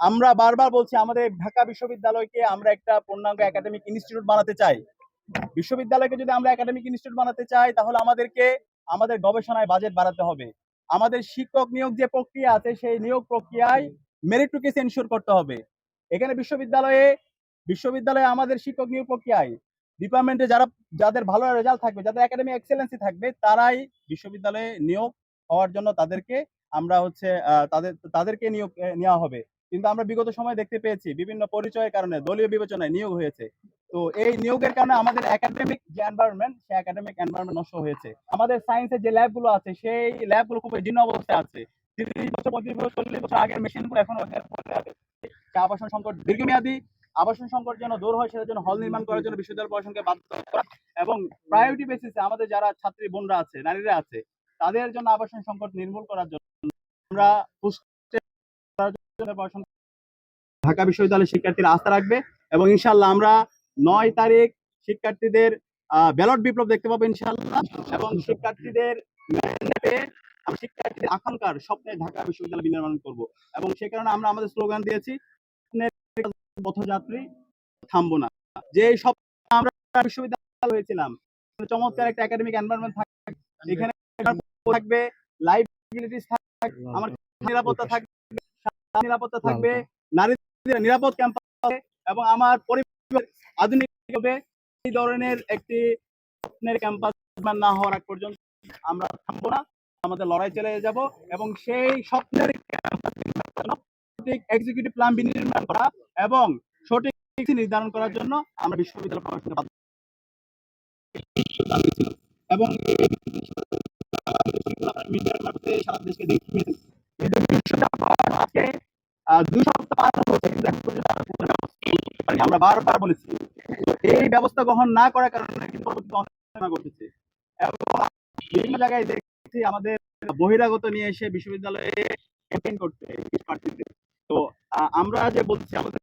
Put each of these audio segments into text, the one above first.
আমরা বারবার বলছি, আমাদের ঢাকা বিশ্ববিদ্যালয়কে আমরা একটা পূর্ণাঙ্গ একাডেমিক ইনস্টিটিউট বানাতে চাই। বিশ্ববিদ্যালয়কে যদি আমরা একাডেমিক ইনস্টিটিউট বানাতে চাই, তাহলে আমাদেরকে, আমাদের গবেষণায় বাজেট বাড়াতে হবে। আমাদের শিক্ষক নিয়োগ যে প্রক্রিয়া আছে, সেই নিয়োগ প্রক্রিয়ায় মেরিটোকেস এনশিওর করতে হবে। এখানে বিশ্ববিদ্যালয়ে বিশ্ববিদ্যালয়ে আমাদের শিক্ষক নিয়োগ প্রক্রিয়ায় ডিপার্টমেন্টে যারা, যাদের ভালো রেজাল্ট থাকবে, যাদের একাডেমিক এক্সেলেন্সি থাকবে, তারাই বিশ্ববিদ্যালয়ে নিয়োগ হওয়ার জন্য তাদেরকে আমরা হচ্ছে তাদের, তাদেরকে নিয়োগ নেওয়া হবে। কিন্তু আমরা বিগত সময় দেখতে পেয়েছি বিভিন্ন পরিচয়ের কারণে দলীয় বিবেচনায় নিয়োগ হয়েছে। তো এই নিয়োগের কারণে আমাদের একাডেমিক যে এনভায়রনমেন্ট সেই একাডেমিক এনভায়রনমেন্ট নষ্ট হয়েছে। আমাদের সায়েন্সের যে ল্যাবগুলো আছে, সেই ল্যাবগুলো খুব জীর্ণ অবস্থায় আছে। তিরিশ বছর, পঁয়ত্রিশ বছর, চল্লিশ বছর আগের মেশিনগুলো এখনও আবাসন সংকট দীর্ঘমেয়াদী, আবাসন সংকট যেন দূর হয়, সেটার জন্য হল নির্মাণ করার জন্য বিশ্ববিদ্যালয় প্রশাসনকে বাধ্য করা এবং প্রায়োরিটি বেসিসে আমাদের যারা ছাত্রী, বোনরা আছে, নারীরা আছে, তাদের জন্য আবাসন সংকট নির্মূল করার জন্য আমরা ঢাকা বিশ্ববিদ্যালয়ের শিক্ষার্থীরা আস্থা রাখবে এবং ইনশাল্লাহ আমরা নয় তারিখ শিক্ষার্থীদের ব্যালট বিপ্লব দেখতে পাবো ইনশাল্লাহ এবং শিক্ষার্থীদের শিক্ষার্থীদের আকাঙ্ক্ষার স্বপ্নে ঢাকা বিশ্ববিদ্যালয় বিনির্মাণ করব এবং সে কারণে আমরা আমাদের স্লোগান দিয়েছি পথযাত্রী থামবো না। যে স্বপ্ন আমরা বিশ্ববিদ্যালয় হয়েছিলাম চমৎকার একটা একাডেমিক এনভায়রনমেন্ট থাকবে এখানে থাকবে লাইভ থাকবে আমার নিরাপত্তা থাকবে। নিরাপত্তা থাকবে নারীদের নিরাপদ ক্যাম্পাস এবং আমার পরিবার আধুনিক হবে। এই ধরনের একটি ক্যাম্পাস না হওয়ার আগ পর্যন্ত আমরা থামবো না আমাদের লড়াই চালিয়ে যাব এবং সেই স্বপ্নের সঠিক এক্সিকিউটিভ প্ল্যান বিনির্মাণ করা এবং সঠিক নির্ধারণ করার জন্য আমরা বিশ্ববিদ্যালয় প্রশাসনকে বাধ্য এবং সারা দেশকে দেখিয়েছেন কিন্তু বিশ্ববিদ্যালয় আজকে আহ, দুই সপ্তাহ পর্যন্ত আমরা বারবার বলেছি, এই ব্যবস্থা গ্রহণ না করার কারণে কিন্তু ঘটেছে। এবং জায়গায় দেখছি আমাদের বহিরাগত নিয়ে এসে বিশ্ববিদ্যালয়ে ক্যাম্পেইন করতে তো আমরা যে বলছি, আমাদের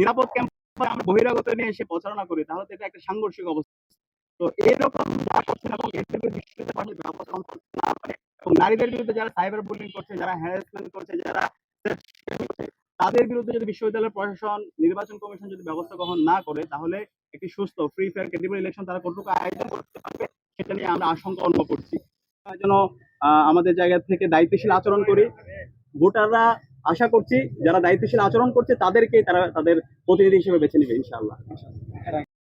নিরাপদ ক্যাম্পাসে আমরা বহিরাগত নিয়ে এসে প্রচারণা করি, তাহলে এটা একটা সাংঘর্ষিক অবস্থা। তো এরকম যা করছেন এবং এর থেকে বিশ্ববিদ্যালয় ব্যবস্থা না পারে নারীদের বিরুদ্ধে যারা সাইবার বুলিং করছে, যারা হ্যারাসমেন্ট করছে, যারা তাদের বিরুদ্ধে যদি বিশ্ববিদ্যালয় প্রশাসন, নির্বাচন কমিশন যদি ব্যবস্থা গ্রহণ না করে, তাহলে একটি সুস্থ ফ্রি ফেয়ার ক্রেডিবল ইলেকশন তারা কতটুকু আয়োজন করতে পারবে, সেটা নিয়ে আমরা আশঙ্কা অনুভব করছি। যেন আমাদের জায়গা থেকে দায়িত্বশীল আচরণ করি। ভোটাররা আশা করছি, যারা দায়িত্বশীল আচরণ করছে, তাদেরকে তারা, তাদের প্রতিনিধি হিসেবে বেছে নেবে ইনশাআল্লাহ।